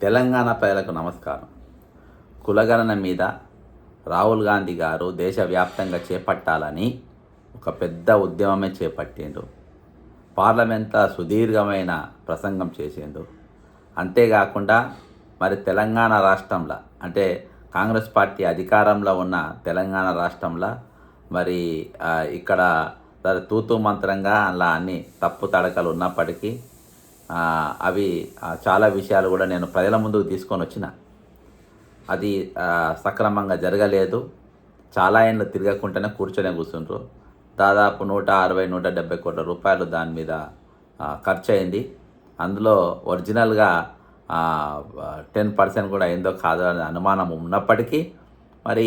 తెలంగాణ ప్రజలకు నమస్కారం. కులగణన మీద రాహుల్ గాంధీ గారు దేశవ్యాప్తంగా చేపట్టాలని ఒక పెద్ద ఉద్యమమే చేపట్టిండు. పార్లమెంట్లో సుదీర్ఘమైన ప్రసంగం చేసిండు. అంతేకాకుండా మరి తెలంగాణ రాష్ట్రంలో అంటే కాంగ్రెస్ పార్టీ అధికారంలో ఉన్న తెలంగాణ రాష్ట్రంలో మరి ఇక్కడ తూతూ మంత్రంగా అలా అన్ని తప్పు తడకలు ఉన్నప్పటికీ అవి చాలా విషయాలు కూడా నేను ప్రజల ముందుకు తీసుకొని వచ్చిన. అది సక్రమంగా జరగలేదు. చాలా ఏళ్ళు తిరగకుండానే కూర్చొని కూర్చుండ్రు. దాదాపు నూట అరవై నూట డెబ్బై కోట్ల రూపాయలు దాని మీద ఖర్చు అయింది అందులో ఒరిజినల్గా టెన్ పర్సెంట్ కూడా అయిందో కాదో అనే అనుమానం ఉన్నప్పటికీ మరి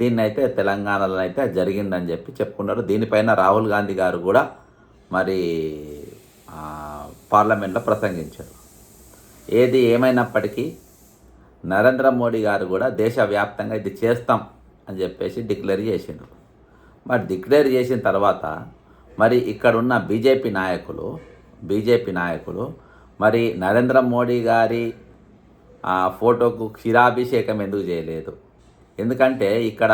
దీన్ని అయితే తెలంగాణలో అయితే జరిగిందని చెప్పి చెప్పుకున్నారు. దీనిపైన రాహుల్ గాంధీ గారు కూడా మరి పార్లమెంట్లో ప్రసంగించారు. ఏది ఏమైనప్పటికీ నరేంద్ర మోడీ గారు కూడా దేశవ్యాప్తంగా ఇది చేస్తాం అని చెప్పేసి డిక్లేర్ చేసిండ్రు. మరి డిక్లేర్ చేసిన తర్వాత మరి ఇక్కడున్న బీజేపీ నాయకులు బీజేపీ నాయకులు మరి నరేంద్ర మోడీ గారి ఫోటోకు క్షీరాభిషేకం ఎందుకు చేయలేదు? ఎందుకంటే ఇక్కడ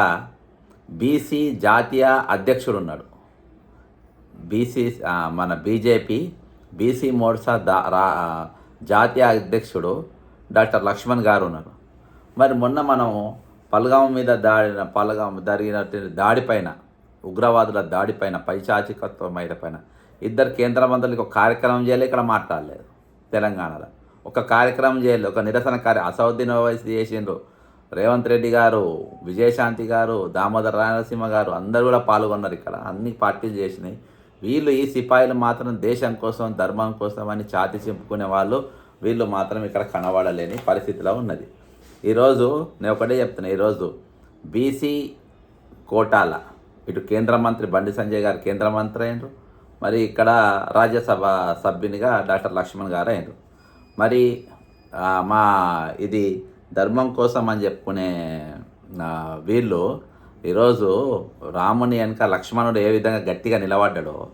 బీసీ జాతీయ అధ్యక్షుడు ఉన్నాడు. బీసీ మన బీజేపీ బీసీ మోర్చా దా రా జాతీయ అధ్యక్షుడు డాక్టర్ లక్ష్మణ్ గారు ఉన్నారు. మరి మొన్న మనం పల్గాం మీద దాడి పల్గాం జరిగినటువంటి దాడిపైన ఉగ్రవాదుల దాడిపైన పైచాచికత్వం పైన ఇద్దరు కేంద్ర మంత్రులకు ఒక కార్యక్రమం చేయలే ఇక్కడ మాట్లాడలేదు తెలంగాణలో. ఒక కార్యక్రమం చేయలేదు ఒక నిరసన కార్య అసౌద్దీన్ వయసు చేసిండ్రు రేవంత్ రెడ్డి గారు విజయశాంతి గారు దామోదర రాయలసీమ గారు అందరూ కూడా పాల్గొన్నారు ఇక్కడ. అన్ని పార్టీలు చేసినాయి. వీళ్ళు ఈ సిపాయిలు మాత్రం దేశం కోసం ధర్మం కోసం అని ఛాతి చింపుకునే వాళ్ళు వీళ్ళు మాత్రం ఇక్కడ కనబడలేని పరిస్థితిలో ఉన్నది. ఈరోజు నేను ఒకటే చెప్తున్నా ఈరోజు బీసీ కోటాల ఇటు కేంద్ర మంత్రి బండి సంజయ్ గారు కేంద్ర మంత్రి అయినరు మరి ఇక్కడ రాజ్యసభ సభ్యునిగా డాక్టర్ లక్ష్మణ్ గారు అయినరు. మరి మా ఇది ధర్మం కోసం అని చెప్పుకునే వీళ్ళు ఈరోజు రాముని వెనక లక్ష్మణుడు ఏ విధంగా గట్టిగా నిలబడ్డాడో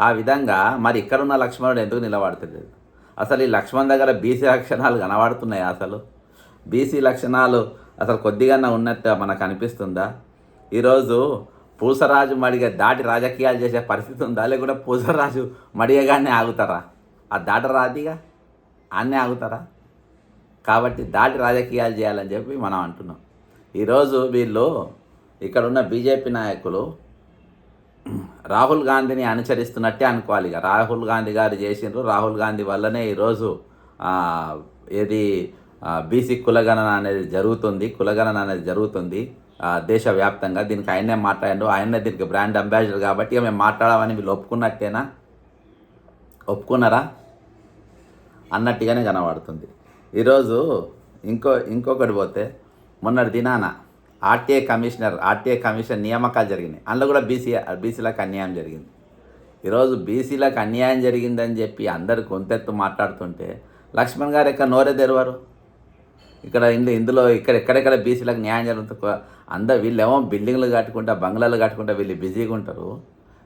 ఆ విధంగా మరి ఇక్కడున్న లక్ష్మణుడు ఎందుకు నిలబడతలేదు? అసలు ఈ లక్ష్మణ్ దగ్గర బీసీ లక్షణాలు కనబడుతున్నాయి అసలు? బీసీ లక్షణాలు అసలు కొద్దిగా ఉన్నట్టు మనకు అనిపిస్తుందా? ఈరోజు పూసరాజు మడిగా దాటి రాజకీయాలు చేసే పరిస్థితి ఉందా? లేకుంటే పూసరాజు మడిగగానే ఆగుతారా? ఆ దాట రాదిగా అన్నీ ఆగుతారా? కాబట్టి దాటి రాజకీయాలు చేయాలని చెప్పి మనం అంటున్నాం. ఈరోజు వీళ్ళు ఇక్కడ ఉన్న బీజేపీ నాయకులు రాహుల్ గాంధీని అనుసరిస్తున్నట్టే అనుకోవాలి ఇక. రాహుల్ గాంధీ గారు చేసిండ్రు. రాహుల్ గాంధీ వల్లనే ఈరోజు ఏది బీసీ కులగణన అనేది జరుగుతుంది. కులగణన అనేది జరుగుతుంది దేశవ్యాప్తంగా. దీనికి ఆయనే మాట్లాడిండు. ఆయనే దీనికి బ్రాండ్ అంబాసిడర్ కాబట్టి ఇక మేము మాట్లాడమని వీళ్ళు ఒప్పుకున్నట్టేనా? ఒప్పుకున్నారా? అన్నట్టుగానే కనబడుతుంది. ఈరోజు ఇంకో ఇంకొకటి పోతే మొన్నటి దినాన ఆర్టీఏ కమిషనర్ ఆర్టీఏ కమిషన్ నియామకాలు జరిగినాయి. అందులో కూడా బీసీ బీసీలకు అన్యాయం జరిగింది. ఈరోజు బీసీలకు అన్యాయం జరిగిందని చెప్పి అందరు గొంతెత్తు మాట్లాడుతుంటే లక్ష్మణ్ గారు ఎక్కడ నోరే తెరవారు ఇక్కడ ఇందు ఇందులో ఇక్కడ ఎక్కడెక్కడ బీసీలకు న్యాయం జరుగుతుంది అందరు వీళ్ళేమో బిల్డింగ్లు కట్టుకుంటా బంగ్లాలు కట్టుకుంటా వీళ్ళు బిజీగా ఉంటారు.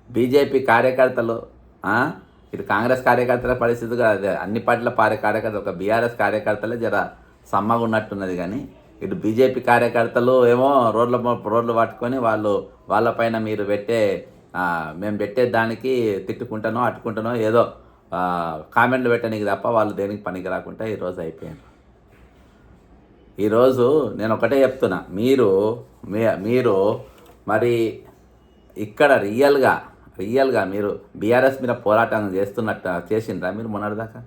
బీజేపీ కార్యకర్తలు ఇది ఇటు కాంగ్రెస్ కార్యకర్తల పరిస్థితి కూడా అదే. అన్ని పార్టీల పారే కార్యకర్తలు ఒక బీఆర్ఎస్ కార్యకర్తలే జర సమ్మగా ఉన్నట్టున్నది కానీ ఇటు బీజేపీ కార్యకర్తలు ఏమో రోడ్ల రోడ్లు పట్టుకొని వాళ్ళు వాళ్ళపైన మీరు పెట్టే మేము పెట్టే దానికి తిట్టుకుంటానో అట్టుకుంటానో ఏదో కామెంట్లు పెట్టడానికి తప్ప వాళ్ళు దేనికి పనికి రాకుండా ఈరోజు అయిపోయాను ఈరోజు నేను ఒకటే చెప్తున్నా. మీరు మీ- మీరు మరి ఇక్కడ రియల్గా రియల్గా మీరు బీఆర్ఎస్ మీద పోరాటం చేస్తున్నట్టు చేసిండ్రా మీరు మొన్నటిదాకా?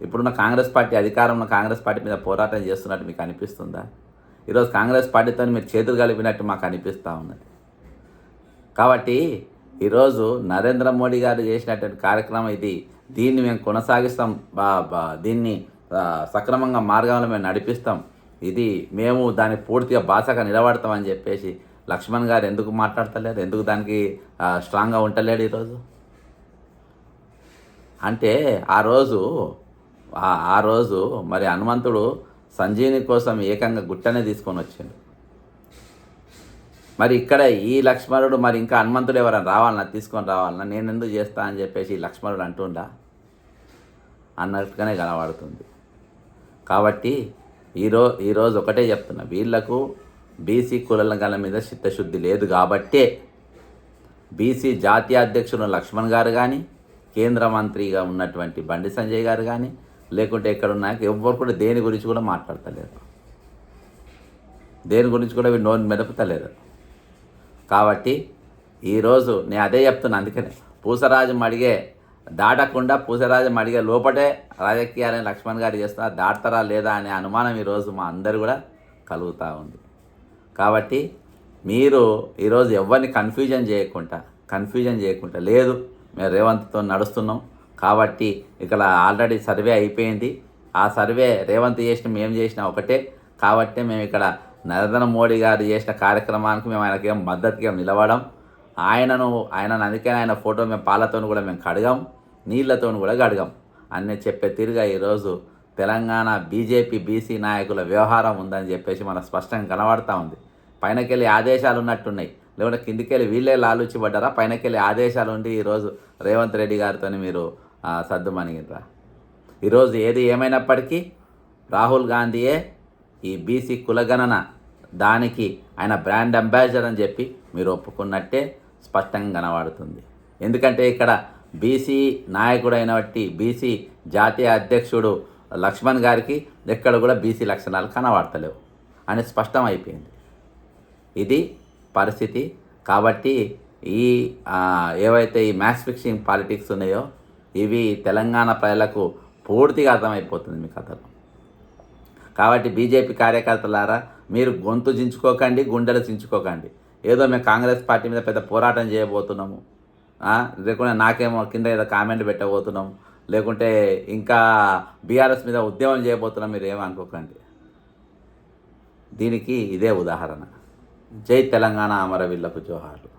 ఇప్పుడున్న కాంగ్రెస్ పార్టీ అధికారంలో కాంగ్రెస్ పార్టీ మీద పోరాటం చేస్తున్నట్టు మీకు అనిపిస్తుందా? ఈరోజు కాంగ్రెస్ పార్టీతో మీరు చేతులు కలిపినట్టు మాకు అనిపిస్తూ ఉన్నది. కాబట్టి ఈరోజు నరేంద్ర మోడీ గారు చేసినటువంటి కార్యక్రమం ఇది. దీన్ని మేము కొనసాగిస్తాం. బా దీన్ని సక్రమంగా మార్గంలో మేము నడిపిస్తాం. ఇది మేము దాన్ని పూర్తిగా బాసగా నిలబడతామని చెప్పేసి లక్ష్మణ్ గారు ఎందుకు మాట్లాడతలేరు? ఎందుకు దానికి స్ట్రాంగ్గా ఉండలేడు ఈరోజు? అంటే ఆ రోజు ఆ రోజు మరి హనుమంతుడు సంజీవిని కోసం ఏకంగా గుట్టనే తీసుకొని వచ్చిండు. మరి ఇక్కడ ఈ లక్ష్మణుడు మరి ఇంకా హనుమంతుడు ఎవరైనా రావాలన్నా తీసుకొని రావాలన్నా నేను ఎందుకు చేస్తా అని చెప్పేసి ఈ లక్ష్మణుడు అంటుండా. అన్నట్టుగానే కనబడుతుంది. కాబట్టి ఈరో ఈరోజు ఒకటే చెప్తున్నా వీళ్ళకు బీసీ కులగల మీద చిత్తశుద్ధి లేదు కాబట్టే బీసీ జాతీయ అధ్యక్షుడు లక్ష్మణ్ గారు కానీ కేంద్ర మంత్రిగా ఉన్నటువంటి బండి సంజయ్ గారు కానీ లేకుంటే ఎక్కడ ఉన్నాక ఎవ్వరు కూడా దేని గురించి కూడా మాట్లాడతలేరు. దేని గురించి కూడా వీళ్ళు నోరు మెదపుతలేరు. కాబట్టి ఈరోజు నేను అదే చెప్తున్నా అందుకనే. పూసరాజు అడిగే దాటకుండా పూసరాజు అడిగే లోపటే రాజకీయాలని లక్ష్మణ్ గారు చేస్తున్నారు దాటతారా లేదా అనే అనుమానం ఈరోజు మా అందరు కూడా కలుగుతూ ఉంది. కాబట్టి మీరు ఈరోజు ఎవరిని కన్ఫ్యూజన్ చేయకుండా కన్ఫ్యూజన్ చేయకుండా లేదు మేము రేవంత్తో నడుస్తున్నాం. కాబట్టి ఇక్కడ ఆల్రెడీ సర్వే అయిపోయింది. ఆ సర్వే రేవంత్ చేసిన మేము చేసిన ఒకటే. కాబట్టి మేము ఇక్కడ నరేంద్ర మోడీ గారు చేసిన కార్యక్రమానికి మేము ఆయనకి ఏం మద్దతుగా నిలవడం. ఆయనను ఆయనను అందుకే ఆయన ఫోటో మేము పాలతో కూడా మేము కడగాం. నీళ్ళతో కూడా కడగాం. అన్నీ చెప్పే తీరుగా ఈరోజు తెలంగాణ బీజేపీ బీసీ నాయకుల వ్యవహారం ఉందని చెప్పేసి మనకు స్పష్టంగా కనబడతా ఉంది. పైనకెళ్ళి ఆదేశాలు ఉన్నట్టున్నాయి. లేకుంటే కిందికెళ్ళి వీళ్ళే లాలుచిపడ్డారా? పైనకెళ్ళి ఆదేశాలు ఉండి ఈరోజు రేవంత్ రెడ్డి గారితో మీరు సర్దుమణిగిరా ఈరోజు ఏది ఏమైనప్పటికీ రాహుల్ గాంధీయే ఈ బీసీ కులగణన దానికి ఆయన బ్రాండ్ అంబాసిడర్ అని చెప్పి మీరు ఒప్పుకున్నట్టే స్పష్టంగా కనబడుతుంది. ఎందుకంటే ఇక్కడ బీసీ నాయకుడైన బట్టి బీసీ జాతీయ అధ్యక్షుడు లక్ష్మణ్ గారికి ఎక్కడ కూడా బీసీ లక్షణాలు కనబడతలేవు అని స్పష్టం అయిపోయింది ఇది పరిస్థితి కాబట్టి ఈ ఏవైతే ఈ మ్యాచ్ ఫిక్సింగ్ పాలిటిక్స్ ఉన్నాయో ఇవి తెలంగాణ ప్రజలకు పూర్తిగా అర్థమైపోతుంది మీ కథలు. కాబట్టి బీజేపీ కార్యకర్తలారా మీరు గొంతు చించుకోకండి గుండెలు చించుకోకండి. ఏదో మేము కాంగ్రెస్ పార్టీ మీద పెద్ద పోరాటం చేయబోతున్నాము. లేకుంటే నాకేమో కింద ఏదో కామెంట్ పెట్టబోతున్నాం లేకుంటే ఇంకా బీఆర్ఎస్ మీద ఉద్యమం చేయబోతున్నాం మీరు ఏమనుకోకండి దీనికి ఇదే ఉదాహరణ. జై తెలంగాణ అమరవీళ్ళకు జోహార్లు.